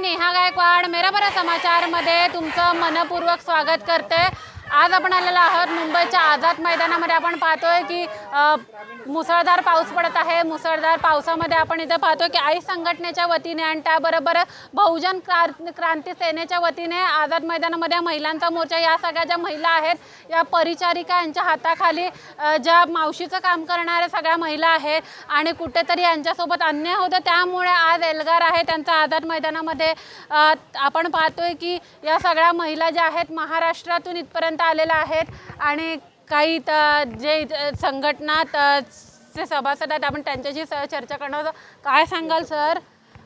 मी नेहा गायकवाड मेरा बरा समाचारमध्ये तुमचं मनपूर्वक स्वागत करते आज आपण आलेलो आहोत मुंबईच्या आझाद मैदानामध्ये. आपण पाहतोय की मुसळधार पाऊस पडत आहे. मुसळधार पावसामध्ये आपण इथं पाहतोय की आई संघटनेच्या वतीने आणि त्याबरोबर बहुजन क्रां क्रांती सेनेच्या वतीने आझाद मैदानामध्ये महिलांचा मोर्चा या सगळ्या ज्या महिला आहेत या परिचारिका यांच्या हाताखाली ज्या मावशीचं काम करणाऱ्या सगळ्या महिला आहेत आणि कुठेतरी यांच्यासोबत अन्याय होतं. त्यामुळे आज एल्गार आहे त्यांचा आझाद मैदानामध्ये. आपण पाहतोय की या सगळ्या महिला ज्या आहेत महाराष्ट्रातून इथपर्यंत आलेल्या आहेत आणि काही त- जे इथं संघटनात चे सभासद आहेत आपण त्यांच्याशी स- चर्चा करणार काय सांगाल सर?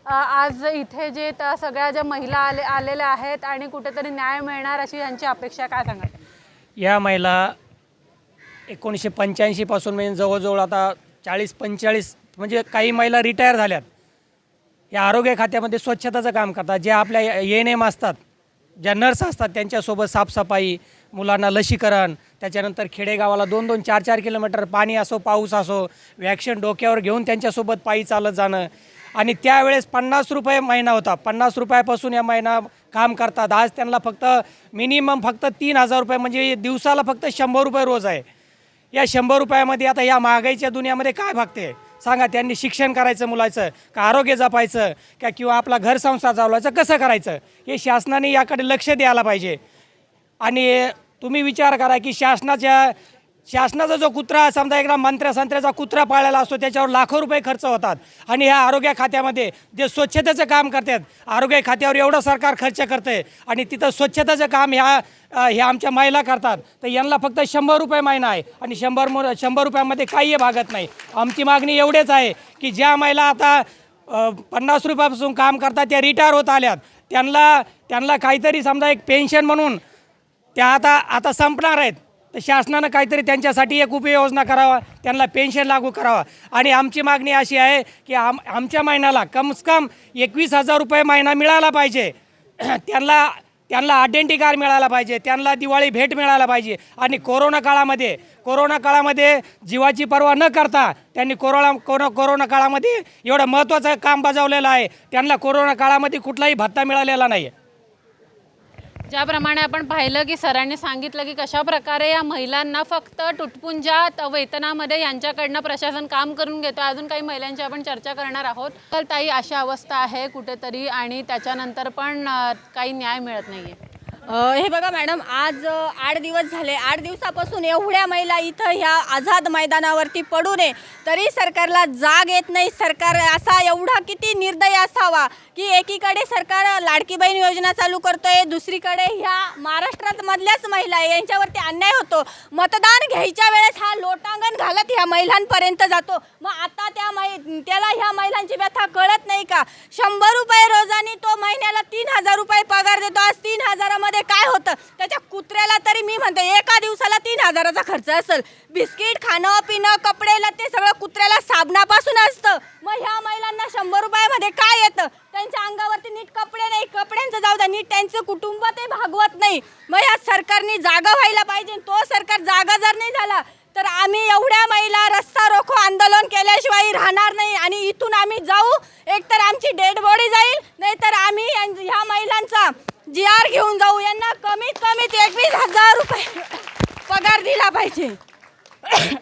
आज इथे जे त- सगळ्या ज्या महिला आले आलेल्या आहेत आणि कुठेतरी न्याय मिळणार अशी यांची अपेक्षा काय सांगाल? या महिला एकोणीसशे पंच्याऐंशीपासून म्हणजे जवळजवळ आता चाळीस पंचेचाळीस म्हणजे काही महिला रिटायर झाल्यात. या आरोग्य खात्यामध्ये स्वच्छताचं काम करतात जे आपल्या ए एन एम असतात. ज्या नर्स असतात त्यांच्यासोबत साफसफाई मुलांना लसीकरण त्याच्यानंतर खेडेगावाला दोन दोन चार चार किलोमीटर पाणी असो पाऊस असो वॅक्सिन डोक्यावर घेऊन त्यांच्यासोबत पायी चालत जाणं. आणि त्यावेळेस पन्नास रुपये महिना होता. पन्नास रुपयापासून या महिना काम करतात. आज त्यांना फक्त मिनिमम फक्त तीन हजार रुपये म्हणजे दिवसाला फक्त शंभर रुपये रोज आहे. या शंभर रुपयामध्ये आता या महागाईच्या दुनियामध्ये काय भागते? सांगा त्यांनी शिक्षण करायचं मुलाचं का आरोग्य जपायचं का किंवा आपला घर संसार चालवायचं कसं करायचं? हे शासनाने याकडे लक्ष द्यायला पाहिजे. आणि तुम्ही विचार करा की शासनाच्या शासनाचा जो कुत्रा समजा एकदा मंत्र्या संत्र्याचा कुत्रा पाळलेला असतो त्याच्यावर लाखो रुपये खर्च होतात. आणि ह्या आरोग्य खात्यामध्ये जे स्वच्छतेचं काम करतात आरोग्य खात्यावर एवढं सरकार खर्च करते आणि तिथं स्वच्छतेचं काम ह्या ह्या आमच्या महिला करतात तर यांना फक्त शंभर रुपये महिना आहे आणि शंभर मु शंभर रुपयामध्ये काहीही भागत नाही. आमची मागणी एवढेच आहे की ज्या महिला आता पन्नास रुपयापासून काम करतात त्या रिटायर होत आल्यात. त्यांना त्यांना काहीतरी समजा एक पेन्शन म्हणून त्या आता आता संपणार आहेत. तर शासनानं काहीतरी त्यांच्यासाठी एक उपाययोजना करावा त्यांना पेन्शन लागू करावा. आणि आमची मागणी अशी आहे की आम आमच्या महिन्याला कमस कम एकवीस हजार रुपये महिना मिळाला पाहिजे. त्यांना त्यांना आयडेंटी कार्ड मिळाला पाहिजे त्यांना दिवाळी भेट मिळायला पाहिजे. आणि कोरोना काळामध्ये कोरोना काळामध्ये जीवाची पर्वा न करता त्यांनी कोरोना कोरो कोरोना काळामध्ये एवढं महत्त्वाचं काम बजावलेलं आहे. त्यांना कोरोना काळामध्ये कुठलाही भत्ता मिळालेला नाही आहे ज्याप्रमाणे आपण पाहिलं की सरांनी सांगितलं की कशा प्रकारे या महिलांना फक्त तुटपुंजा त- वेतनामध्ये यांच्याकडनं प्रशासन काम करून घेतो. अजून काही महिलांची आपण चर्चा करणार आहोत. तर ताई अशी अवस्था आहे कुठेतरी आणि त्याच्यानंतर पण काही न्याय मिळत नाहीये. आहे हे बघा मॅडम आज आठ दिवस झाले. आठ दिवसापासून एवढ्या महिला इथं ह्या आझाद मैदानावरती पडू नये. तरी सरकारला जाग येत नाही. सरकार असा एवढा किती निर्दय असावा की एकीकडे सरकार लाडकी बहीण योजना चालू करतोय दुसरीकडे ह्या महाराष्ट्रात मधल्याच महिला आहे यांच्यावरती अन्याय होतो. मतदान घ्यायच्या वेळेस हा लोटांगण घालत ह्या महिलांपर्यंत जातो. मग आता त्या मै त्याला ह्या महिलांची व्यथा कळत नाही का? शंभर रुपये रोजानी तो महिन्याला तीन हजार रुपये पगार देतो. आज तीन हजारामध्ये काय होतं? त्याच्या कुत्र्याला तरी मी म्हणते एका दिवसाला तीन हजाराचा खर्च असेल. बिस्किट खाणं पिणं कपडे ते सगळं कुत्र्याला साबणापासून असतं. मग ह्या महिलांना शंभर रुपयामध्ये काय येतं? त्यांच्या अंगावरती नीट कपडे नाही कपड्यांचं जाऊ द्या. नीट त्यांचं कुटुंब ते भागवत नाही. मग ह्या सरकारने जागा व्हायला पाहिजे तो सरकार जागा जर नाही झाला तर आम्ही एवढ्या महिला रस्ता रोखो आंदोलन केल्याशिवाय राहणार नाही आणि इथून आम्ही जाऊ. एकतर आमची डेड बॉडी जाईल नाहीतर आम्ही यां- ह्या महिलांचा जी आर घेऊन जाऊ. यांना कमीत कमीत एकवीस हजार रुपये पगार दिला पाहिजे.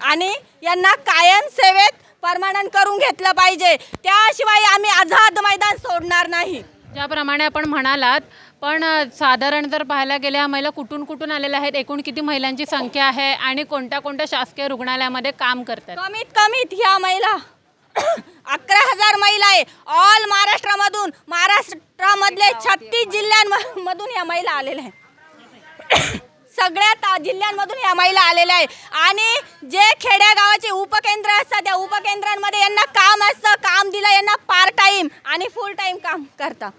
आणि यांना कायम सेवेत परमानंट करून घेतलं पाहिजे. त्याशिवाय आम्ही आझाद मैदान सोडणार नाही. ज्याप्रमाणे आपण म्हणालात पण साधारण जर पाहायला गेल्या महिला कुठून कुठून आलेल्या आहेत? एकूण किती महिलांची संख्या आहे? आणि कोणत्या कोणत्या शासकीय रुग्णालयामध्ये काम करतात? कमीत कमीत ह्या महिला अकरा हजार महिला आहे. ऑल महाराष्ट्रामधून महाराष्ट्रामधले छत्तीस जिल्ह्यांमधून ह्या महिला आलेल्या आहेत. सगळ्यात जिल्ह्यांमधून ह्या महिला आलेल्या आहे आणि जे खेड्यागावाचे उपकेंद्र असतात त्या उपकेंद्रांमध्ये यांना काम असतं काम दिलं यांना पार्ट टाइम आणि फुल टाइम काम करता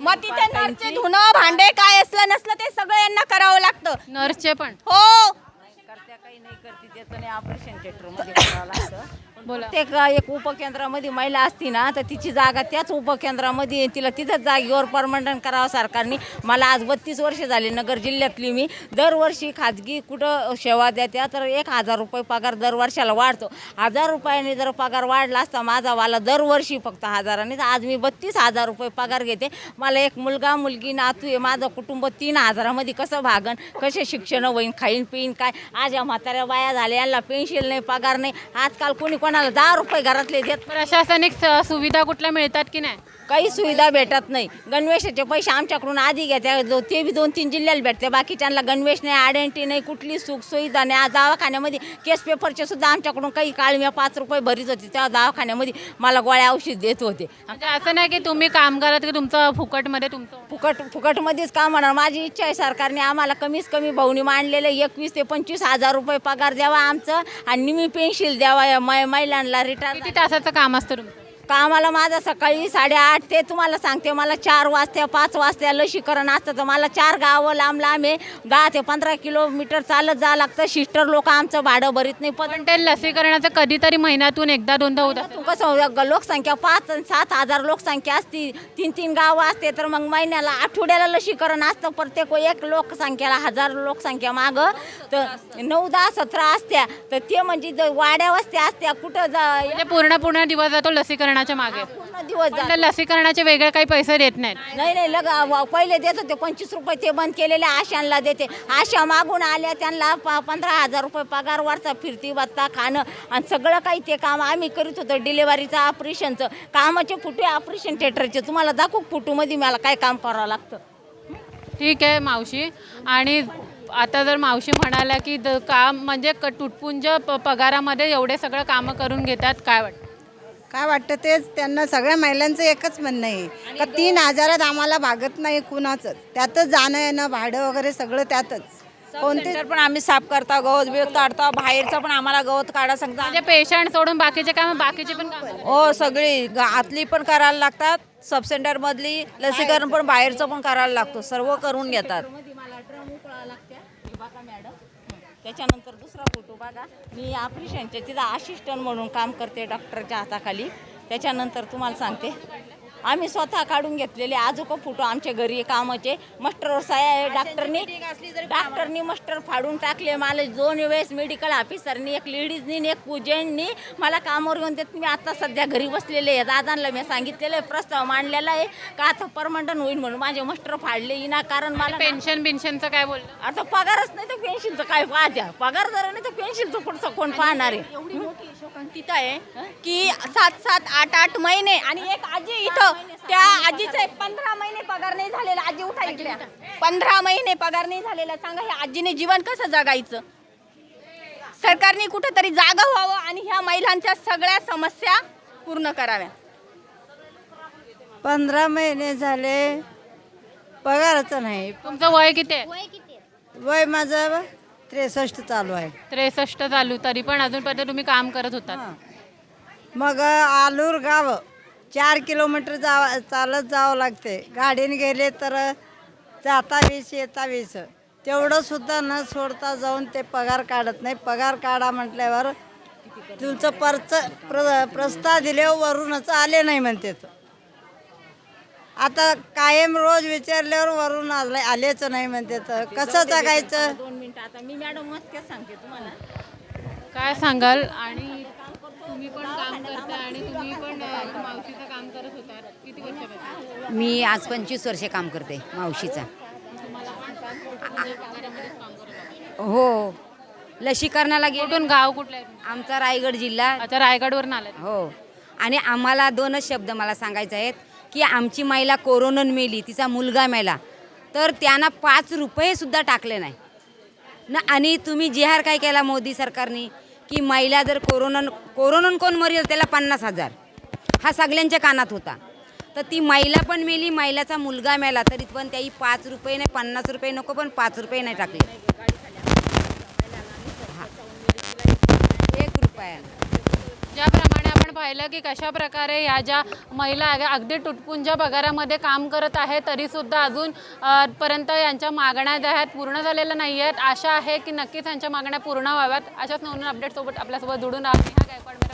मग तिथे नरचे धुणं भांडे काय असलं नसलं ते सगळं यांना करावं लागतं. नर्सचे पण. हो. करत्या काही नाही करते. त्याचं ऑपरेशन थिएटरमध्ये करावं लागतं. प्रत्येक एक उपकेंद्रामध्ये महिला असती ना तर तिची जागा त्याच उपकेंद्रामध्ये तिला तिथंच जागेवर परमनंट करावं सरकारने. मला आज बत्तीस वर्ष झाले नगर जिल्ह्यातली मी. दरवर्षी खाजगी कुठं सेवा देत्या तर एक हजार रुपये पगार दर वर्षाला वाढतो. हजार रुपयाने जर पगार वाढला असता माझा वाला दरवर्षी फक्त हजाराने. तर आज मी बत्तीस हजार रुपये पगार घेते. मला एक मुलगा मुलगी नातू आहे. माझं कुटुंब तीन हजारामध्ये कसं भागन? कसे शिक्षण होईन खाईन पिईन काय? आज या म्हाताऱ्या बाया झाल्या यांना पेन्शिल नाही पगार नाही. आजकाल कोणी कोण कोणाला दहा रुपये घरातले देत. प्रशासनिक स- सुविधा कुठल्या मिळतात की नाही? काही सुविधा भेटत नाही. गणवेशाचे पैसे आमच्याकडून आधी घेत्या. दो- ते बी दोन तीन जिल्ह्याला भेटते. बाकीच्यांना गणवेश नाही आयडेंटिटी नाही कुठली सुख सुविधा नाही. आज दवाखान्यामध्ये केस पेपरचे सुद्धा आमच्याकडून काही काळ मी पाच रुपये भरीत होते. तेव्हा दवाखान्यामध्ये मला गोळ्या औषध देत होते. म्हणजे असं नाही की तुम्ही काम करत की तुमचं फुकटमध्ये तुमचं फुकट फुकटमध्येच काम होणार. माझी इच्छा आहे सरकारने आम्हाला कमीत कमी भाऊनी मांडलेलं एकवीस ते पंचवीस हजार रुपये पगार द्यावा आमचं आणि मी पेन्शिल द्यावा महिलांना रिटायर किती तासाचं काम असतं तुमचं? कामाला माझं सकाळी साडेआठ ते तुम्हाला सांगते मला चार वाजता पाच वाजता लसीकरण असतं तर मला चार गावं लांब लांब आहे. दहा ते पंधरा किलोमीटर चालत जावं लागतं. सिस्टर लोक आमचं भाडं भरीत नाही. पण ते लसीकरणाचं कधीतरी महिन्यातून एकदा दोनदा होत कसं लोकसंख्या पाच आणि सात हजार लोकसंख्या असती. तीन तीन गावं असते तर मग महिन्याला आठवड्याला लसीकरण असतं. प्रत्येक एक लोकसंख्याला हजार लोकसंख्या मागं. तर नऊ दहा सतरा असत्या. तर ते म्हणजे ज- वाड्या वस्त्या असत्या. कुठं जा म्हणजे पूर्ण पूर्ण दिवस जातो लसीकरणाच्या मागे. पूर्ण दिवस पण जातो. ते लसीकरणाचे वेगळे काही पैसे देत नाहीत. नाही नाही लग व- पहिले देत होते पंचवीस रुपये ते बंद केलेले आशांना देते. आशा मागून आल्या त्यांना प पंधरा हजार रुपये पगार वाढता फिरती बत्ता खाणं आणि सगळं काही ते काम आम्ही करीत होतो डिलेवरीचं ऑपरेशनचं. कामाचे फुटे ऑपरेशन थिएटरचे. तुम्हाला दाखवू फुटूमध्ये मला काय काम करावं लागतं? ठीक आहे मावशी. आणि आता जर मावशी म्हणाल्या की द- काम म्हणजे क तुटपुंज प पगारामध्ये एवढे सगळं कामं करून घेतात काय वाटतं? काय वाटतं तेच त्यांना सगळ्या महिलांचं एकच म्हणणं आहे. का तीन हजारात आम्हाला भागत नाही कुणाचंच. त्यातच जाणं येणं भाडं वगैरे सगळं त्यातच. कोणते सेंटर पण आम्ही साफ करता गवत बिवत काढता बाहेरचं पण आम्हाला गवत काढा सांगता म्हणजे पेशंट सोडून बाकीचे काम बाकीचे पण काम हो सगळी. ग- आतली पण करायला लागतात सब सेंटर मधली. लसीकरण पण बाहेरचं पण करायला लागतो सर्व करून घेतात मध्ये मला ड्रम उकळा लागत्या हे बघा मॅडम त्याच्यानंतर दुसरा फोटो बघा. मी ऑपरेशनचे तिथं असिस्टंट म्हणून काम करते डॉक्टरच्या हाताखाली. त्याच्यानंतर तुम्हाला सांगते. आम्ही स्वतः काढून घेतलेले आजोका फोटो आमच्या घरी आहे कामाचे. मस्टरवर साया आहे डॉक्टरनी डॉक्टरनी मस्टर फाडून टाकले मला दोन वेळेस मेडिकल ऑफिसरनी एक लेडीजनी आणि एक जेंटनी मला कामावर घेऊन देत मी आता सध्या घरी बसलेले आहे. दादांना मी सांगितलेलं आहे प्रस्ताव मांडलेला आहे का आता परमनंट होईल म्हणून माझे मस्टर फाडले ना कारण मला पेन्शन बिन्शनचं काय बोललं आता पगारच नाही तर पेन्शिलचं काय पाहत्या? पगार जर नाही तर पेन्शिलचं पुढचं कोण पाहणार आहे? एवढी मोठी शोकांतिका आहे की सात सात आठ आठ महिने आणि एक आजी इथं त्या आजीचे पंधरा महिने पगार नाही झालेला. आजी उठा इकडे. पंधरा महिने पगार नाही झालेला. सांगा ह्या आजीने जीवन कसं जगायचं? सरकारने कुठेतरी जागा व्हावं आणि ह्या महिलांच्या सगळ्या समस्या पूर्ण कराव्या. पंधरा महिने झाले. पगाराचं नाही. तुमचं वय किती आहे? वय माझं त्रेसष्ट चालू आहे. त्रेसष्ट चालू तरी पण अजूनपर्यंत तुम्ही काम करत होतात. मग आलूर गाव. चार किलोमीटर जाव चालत जावं लागते. गाडीने गेले तर जाता वीस येता वीस तेवढं सुद्धा न सोडता जाऊन ते पगार काढत नाही. पगार काढा म्हटल्यावर तुमचं परच प्र प्रस्ताव दिल्यावर वरूनच आले नाही म्हणते. आता कायम रोज विचारल्यावर वरून आले आलेच नाही म्हणते तर कसं जगायचं? दोन मिनिटं आता मी मॅडम मस्त सांगते तुम्हाला. काय सांगाल? आणि तुम्ही पण काम करता आणि तुम्ही पण अ, मावशीचं काम करत होता. किती वर्षापासून? मी आज पंचवीस वर्षे काम करते मावशीचा. हो. लसीकरणाला गेलो. कुठून? गाव कुठलं आहे? तुमचं? आमचा रायगड जिल्हा. अच्छा रायगडवरून आलात हो. आणि आम्हाला दोनच शब्द मला सांगायचे आहेत की आमची महिला कोरोनान मेली तिचा मुलगा मेला तर त्यांना पाच रुपये सुद्धा टाकले नाही. ना आणि तुम्ही जिहार काय केला मोदी सरकारने? की महिला जर कोरोना कोरोनान कोण मरेल त्याला पन्नास हजार. हा सगळ्यांच्या कानात होता. तर ती महिला पण मेली महिलाचा मुलगा मेला तरी पण त्याही पाच रुपये नाही पन्नास रुपये नको पण पाच रुपये नाही टाकले. हा. एक रुपया आपण पाहिलं की कशा प्रकारे या ज्या महिला आहे, अगदी तुटपुंजा पगारामध्ये काम करत आहे तरीसुद्धा अजून पर्यंत यांच्या मागण्या ज्या आहेत पूर्ण झालेल्या नाही आहेत आशा आहे की नक्कीच यांच्या मागण्या पूर्ण व्हाव्यात. अशाच नवीन अपडेटसोबत आपल्यासोबत जुडून राहा. गायकवाड